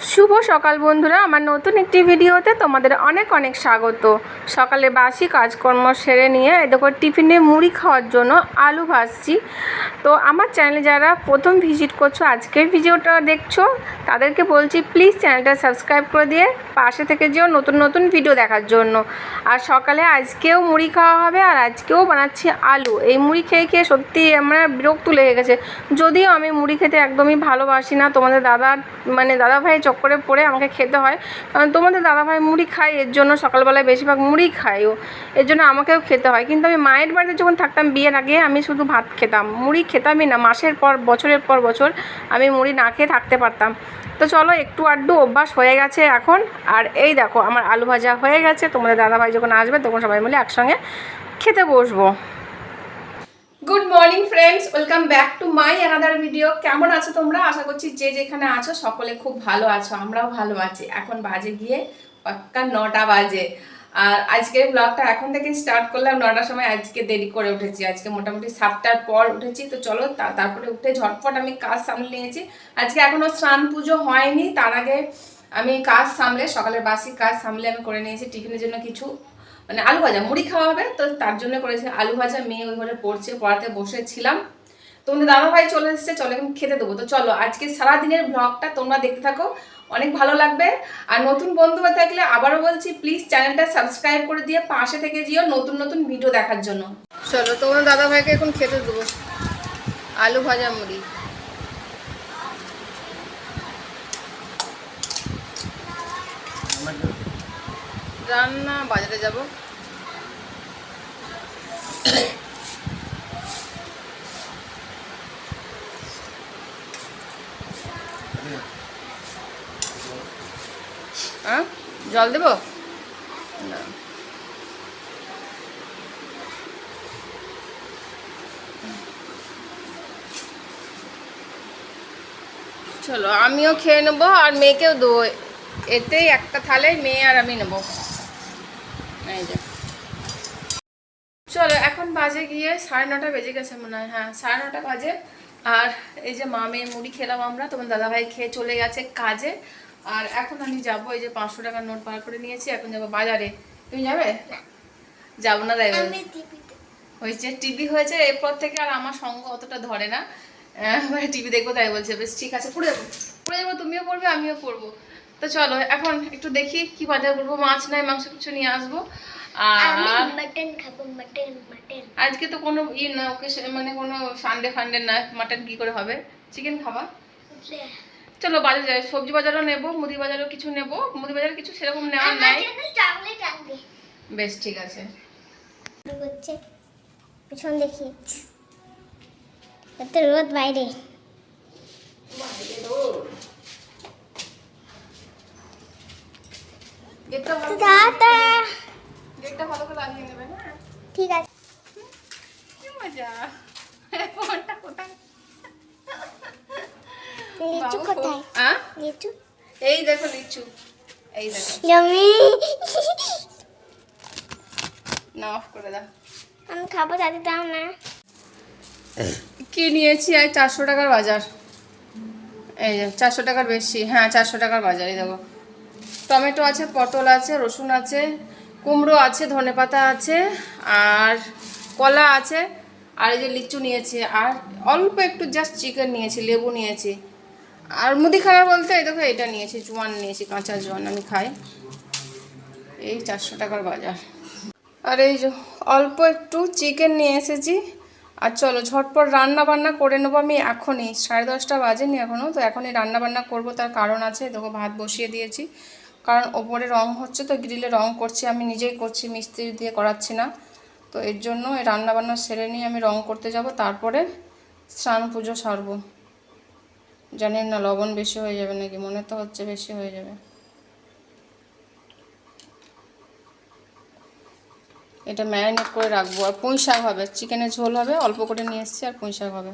শুভ সকাল বন্ধুরা, আমার নতুন একটি ভিডিওতে তোমাদের অনেক অনেক স্বাগত। সকালে বাসি কাজকর্ম সেরে নিয়ে দেখো টিফিনে মুড়ি খাওয়ার জন্য আলু ভাজছি। তো আমার চ্যানেলে যারা প্রথম ভিজিট করছ, আজকের ভিডিওটা দেখছ, তাদেরকে বলছি প্লিজ চ্যানেলটা সাবস্ক্রাইব করে দিয়ে পাশে থেকে যেও নতুন নতুন ভিডিও দেখার জন্য। আর সকালে আজকেও মুড়ি খাওয়া হবে, আর আজকেও বানাচ্ছি আলু। এই মুড়ি খেয়ে খেয়ে সত্যি আমার বিরক্ত লেগে গেছে। যদিও আমি মুড়ি খেতে একদমই ভালোবাসি না, তোমাদের দাদা মানে দাদা ভাই চক্করে পড়ে আমাকে খেতে হয়। কারণ তোমাদের দাদা ভাই মুড়ি খায়, এর জন্য সকালবেলায় বেশিরভাগ মুড়ি খায় ও এর জন্য আমাকেও খেতে হয়। কিন্তু আমি মায়ের বাড়িতে যখন থাকতাম বিয়ের আগে, আমি শুধু ভাত খেতাম। মুড়ি খেতামই না, মাসের পর, বছরের পর বছর আমি মুড়ি না খেয়ে থাকতে পারতাম। তো চলো, একটু আড্ডু অভ্যাস হয়ে গেছে এখন। আর এই দেখো, আমার আলু ভাজা হয়ে গেছে। তোমাদের দাদা ভাই যখন আসবে, তখন সবাই মিলে একসঙ্গে খেতে বসবো। Good morning friends welcome back to my another video কেমন আছো তোমরা? আশা করছি যে যেখানে আছো সকলে খুব ভালো আছো, আমরাও ভালো আছি। এখন বাজে গিয়ে পাক্কা নটা বাজে। আর আজকের ব্লগটা এখন থেকে স্টার্ট করলাম নটার সময়। আজকে দেরি করে উঠেছি। আজকে মোটামুটি সাতটার পর উঠেছি। তো চলো তারপরে উঠে ঝটপট আমি কাজ সামলে নিয়েছি। আজকে এখনও স্নান পুজো হয়নি। তার আগে আমি কাজ সামলে, সকালের বাসি কাজ সামলে আমি করে নিয়েছি। টিফিনের জন্য কিছু মানে আলু ভাজা, মুড়ি খাওয়া হবে, তো তার জন্য করেছি আলু ভাজা, মেয়ে ওই ঘরে পড়ছে, পড়াতে বসেছিলাম। তোমাদের দাদা ভাই চলে এসেছে, চলো এখন খেতে দেবো। তো চলো, আজকে সারাদিনের ব্লগটা তোমরা দেখতে থাকো, অনেক ভালো লাগবে। আর নতুন বন্ধু থাকলে আবারও বলছি প্লিজ চ্যানেলটা সাবস্ক্রাইব করে দিয়ে পাশে থেকে যেও নতুন নতুন ভিডিও দেখার জন্য। চলো, তোমার দাদা ভাইকে এখন খেতে দেবো। আলু ভাজা, মুড়ি। রান্না, বাজারে যাব। হ্যাঁ? জল দেবো? চলো, আমিও খেয়ে নেব আর মেয়েকেও দেবো। এতেই একটা থালে মেয়ে আর আমি নেব। এই যে। চলো এখন বাজে গিয়ে সাড়ে নটা বেজে গেছে মনে হয়। হ্যাঁ সাড়ে নটা বাজে। আর এই যে মা মেয়ে মুড়ি খেলাম আমরা তোমার দাদাভাই খেয়ে চলে গেছে কাজে। আর এখন আমি যাব এই যে পাঁচশো টাকার নোট বার করে নিয়েছি এখন যাব বাজারে। তুমি যাবে? যাব না তাই হয়েছে টিভি হয়েছে এরপর থেকে আর আমার সঙ্গ অতটা ধরে না। টিভি দেখব তাই বলছে। বেশ ঠিক আছে পড়ে যাব। পড়ে যাব তুমিও পড়বে আমিও পড়ব। তো চলো এখন একটু দেখি কি বাজার করব। মাছ নাই মাংস কিছু নিয়ে আসব। আর মটন খাব মটন মটন আজকে তো কোনো ই না ওকে মানে কোনো সানডে ফান্ডে না মাটন কি করে হবে? চিকেন খাবা? চলো বাজার যাই সবজি বাজারও নেব মুদি বাজারও কিছু নেব মুদি বাজারে কিছু সেরকম নেওয়ার নাই। বেশ ঠিক আছে। পিছন দেখি। এত রোদ বাইরে। গেটটা ভালো গেটটা ভালো করে লাগিয়ে নেবে ঠিক আছে। কি মজা। ফোনটা কোথায়? লিচু কোথায়? হ্যাঁ? লিচু? এই দেখো লিচু। এই দেখো। জমি। না অফ করে দাও। আমি খাব দাও না। কি নিয়েছি? আজ চারশো টাকার বাজার। এই যে চারশো টাকার বেশি। হ্যাঁ চারশো টাকার বাজার এই দেখো। টমেটো আছে, পটল আছে, রসুন আছে, কুমড়ো আছে ধনেপাতা আছে, আর কলা আছে, আর এই যে লিচু নিয়েছি, আর অল্প একটু জাস্ট চিকেন নিয়েছি, লেবু নিয়েছি। আর মুদিখানা বলতে, এই দেখো এটা নিয়েছি, জোয়ান নিয়েছি, কাঁচা জোয়ান আমি খাই। এই চারশো টাকার বাজার। আর এই অল্প একটু চিকেন নিয়ে এসেছি আর চলো ঝটপট রান্না বান্না করে নেব আমি এখনই। সাড়ে দশটা বাজেনি এখনও, তো এখনই রান্না বান্না করব, তার কারণ আছে। দেখো, ভাত বসিয়ে দিয়েছি। কারণ ওপরে রং হচ্ছে তো, গ্রিলে রং করছি আমি, নিজেই করছি, মিস্ত্রি দিয়ে করাচ্ছি না। তো এর জন্য এই রান্না বান্না সেরে নিয়ে আমি রং করতে যাব, তারপরে স্নান পুজো সারবো। জানি না, লবণ বেশি হয়ে যাবে নাকি? মনে তো হচ্ছে বেশি হয়ে যাবে। এটা ম্যারিনেট করে রাখব। আর পুঁই শাক হবে, চিকেনের ঝোল হবে, অল্প করে নিয়ে এসছি, আর পুঁই শাক হবে।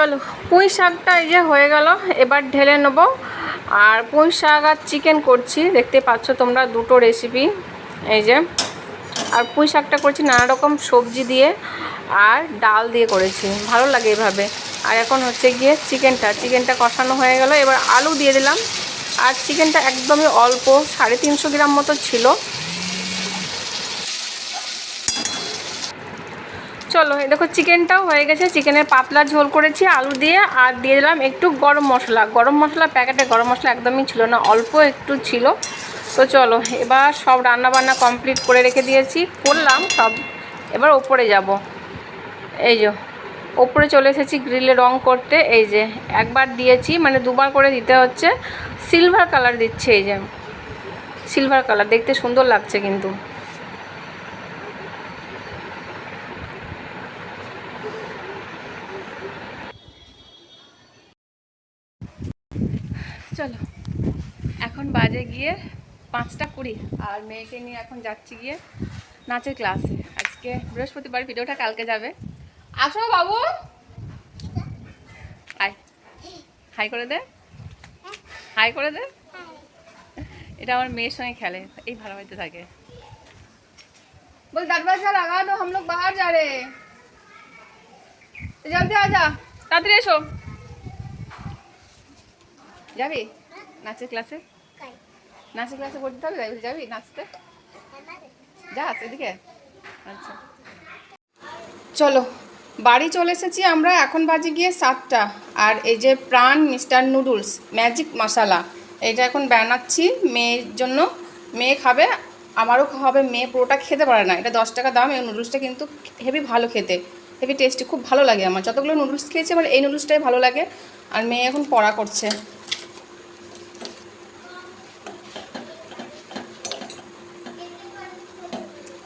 চলো, পুঁই শাকটা এই যে হয়ে গেল, এবার ঢেলে নেব। আর পুঁই শাক আর চিকেন করছি, দেখতে পাচ্ছ তোমরা দুটো রেসিপি এই যে। আর পুঁই শাকটা করছি নানা রকম সবজি দিয়ে, আর ডাল দিয়ে করেছি, ভালো লাগে এভাবে। আর এখন হচ্ছে গিয়ে চিকেনটা চিকেনটা কষানো হয়ে গেল, এবার আলু দিয়ে দিলাম। আর চিকেনটা একদমই অল্প, সাড়ে তিনশো গ্রাম মতো ছিল। চলো দেখো চিকেনটাও হয়ে গেছে। চিকেনের পাতলা ঝোল করেছি, আলু দিয়ে, আর দিয়ে দিলাম একটু গরম মশলা। গরম মশলা প্যাকেটে গরম মশলা একদমই ছিল না, অল্প একটু ছিল। তো চলো, এবার সব রান্না বান্না কমপ্লিট করে রেখে দিয়েছি। করলাম সব, এবার ওপরে যাব। এই যে, ওপরে চলে এসেছি গ্রিলে রং করতে। এই যে, একবার দিয়েছি মানে দুবার করে দিতে হচ্ছে। সিলভার কালার দিচ্ছে এই যে। সিলভার কালার, দেখতে সুন্দর লাগছে কিন্তু চলো এখন বাজে গিয়ে পাঁচটা কুড়ি আর মেয়েকে নিয়ে এখন যাচ্ছি গিয়ে নাচের ক্লাসে। আজকে বৃহস্পতিবার, ভিডিওটা কালকে যাবে। আসো বাবু। হাই। হাই করে দে। হাই করে দে। এটা আমার মেয়ের সঙ্গে খেলে, এই ভাড়াবাড়িতে থাকে। বল দরওয়াজা লাগা দো হাম বাহার যা রে। জলদি আ যা। তাড়াতাড়ি এসো। যাবি? নাচের ক্লাসে? নাচের ক্লাসে পড়তে হবে? যাবি? যাবি নাচতে? যাস, এদিকে। আচ্ছা। চলো, বাড়ি চলে এসেছি আমরা, এখন বাজে গিয়ে সাতটা। আর এই যে প্রাণ মিস্টার নুডলস, ম্যাজিক মশালা, এটা এখন বানাচ্ছি মেয়ের জন্য। মেয়ে খাবে, আমারও হবে মেয়ে পুরোটা খেতে পারে না। এটা দশ টাকা দাম, এই নুডলসটা কিন্তু হেভি ভালো খেতে। হেভি টেস্টি, খুব ভালো লাগে আমার। যতগুলো নুডলস খেয়েছি, আমার এই নুডলসটাই ভালো লাগে। আর মেয়ে এখন পড়া করছে।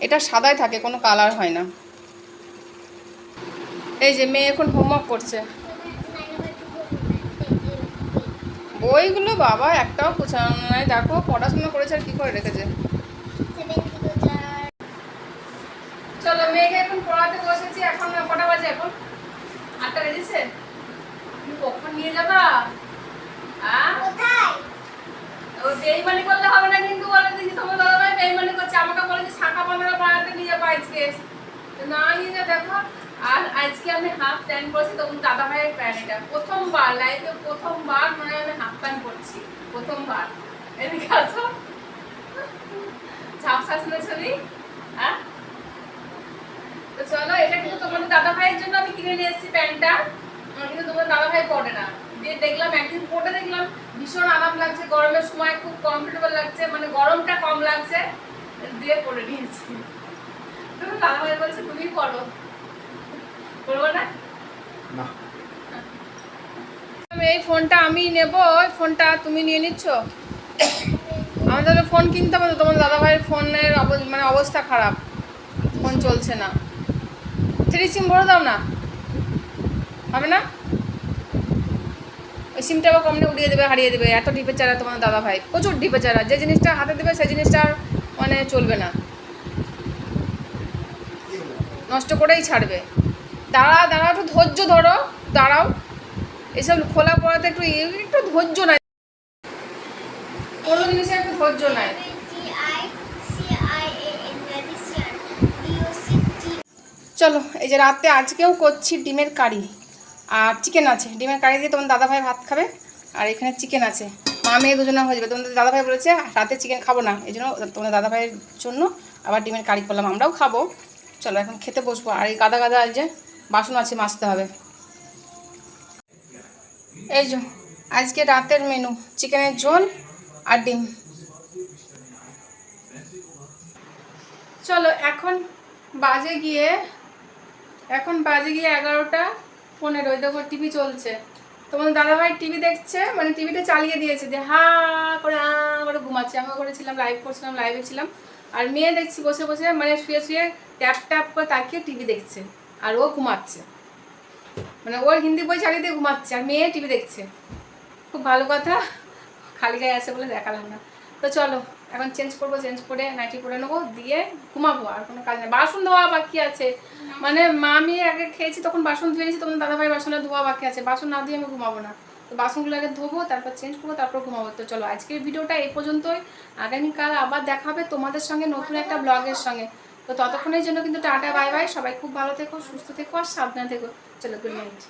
এটা সাদাই থাকে কোনো কালার হয় না। এই যে মেয়ে এখন হোমওয়ার্ক করছে। বইগুলো বাবা একটাও গোছানো নাই। দেখো পড়াশোনা করেছে আর কি করে রেখেছে। চলো মেয়েকে এখন পড়াতে বসেছি। এখন কটা বাজে এখন? আটটা বেজেছে? তুমি কখন নিয়ে যাবা? ও বেইমানি করলে হবে না কিন্তু বলে দেখি তোমার করছে আমাকে বলে যে শাখা পান্ডারা বানাতে নিয়ে যাব আজকে। না, নিয়ে দেখো। আর আজকে আমি হাফ প্যান্ট পরেছি তখন দাদা ভাইয়ের প্যান্ট এটা। প্রথমবার লাইফে প্রথমবার মানে আমি হাফ প্যান্ট পরছি প্রথমবার। হ্যাঁ? চলো কিন্তু দাদা ভাইয়ের জন্য আমি কিনে নিয়ে এসেছি প্যান্টটা। কিন্তু তোমাদের দাদা ভাই না। দিয়ে দেখলাম, একদিন পরে দেখলাম, ভীষণ আরাম লাগছে, গরমের সময় খুব কমফোর্টেবল লাগছে মানে গরমটা কম লাগছে। দিয়ে পরে নিয়েছি। তুমি বলছে তুমি পড়ো করব না? এই ফোনটা আমি নেব ওই ফোনটা তুমি নিয়ে নিচ্ছ? আমাদের ফোন কিনতে হবে তোমার দাদা ভাইয়ের ফোনের মানে অবস্থা খারাপ। ফোন চলছে না। থ্রি সিম ভরে দাও না। হবে না? ওই সিমটা আবার কমনে উড়িয়ে দেবে হারিয়ে দেবে এত ডিপে চারা তোমার দাদা ভাই প্রচুর ডিপে চারা যে জিনিসটা হাতে দেবে সেই জিনিসটা মানে চলবে না। নষ্ট করেই ছাড়বে। দাঁড়া দাঁড়া, একটু ধৈর্য ধরো, দাঁড়াও। এসব খোলা পড়াতে একটু একটু ধৈর্য নাই। কোনো জিনিসে একটু ধৈর্য নাই। চলো, এই যে রাতে আজকেও করছি ডিমের কারি। আর চিকেন আছে। ডিমের কারি দিয়ে তোমার দাদাভাই ভাত খাবে। আর এখানে চিকেন আছে। মা মেয়ে দুজনে হয়ে যাবে। তোমাদের দাদাভাই বলেছে, রাতে চিকেন খাব না, এই জন্য তোমাদের দাদাভাইয়ের জন্য আবার ডিমের কারি করলাম, আমরাও খাব। চলো, এখন খেতে বসবো। আর এই গাদা গাদা যে বাসন আছে, মাজতে হবে। এই যে, আজকে রাতের মেনু চিকেনের ঝোল আর ডিম। চলো, এখন বাজে গিয়ে, এখন বাজে গিয়ে এগারোটা পনেরো দেখো, টিভি চলছে। তোমার দাদাভাই টিভি দেখছে মানে টিভিটা চালিয়ে দিয়েছে যে হা করে আ করে ঘুমাচ্ছে। আমরা করেছিলাম লাইভ করছিলাম লাইভে ছিলাম। আর মেয়ে দেখছি, বসে বসে মানে শুয়ে শুয়ে ট্যাপ ট্যাপ করে তাকিয়ে টিভি দেখছে। আর ও ঘুমাচ্ছে। মানে ওর হিন্দি বই চালিয়ে দিয়ে ঘুমাচ্ছে, আর মেয়ে টিভি দেখছে। খুব ভালো কথা। খালি গায়ে আছে বলে দেখালাম না। তো চলো, এখন চেঞ্জ করব চেঞ্জ করে নাইটি করে নেব, দিয়ে ঘুমাবো, আর কোনো কাজ নেই। বাসন ধোয়া বাকি আছে। মানে মা আমি আগে খেয়েছি, তখন বাসন ধুয়েছি তখন দাদাভাই বাসনে ধোয়া বাকি আছে। বাসন না ধুয়ে আমি ঘুমাবো না। তো বাসনগুলো আগে ধোবো, তারপর চেঞ্জ করব, তারপর ঘুমাবো। তো চলো, আজকের ভিডিওটা এই পর্যন্তই। আগামীকাল আবার দেখা হবে তোমাদের সঙ্গে নতুন একটা ব্লগের সঙ্গে। তো ততক্ষণের জন্য কিন্তু টাটা, বাই বাই। সবাই খুব ভালো থেকো, সুস্থ থেকো আর সাবধানে থেকো। চলো গুড নাইট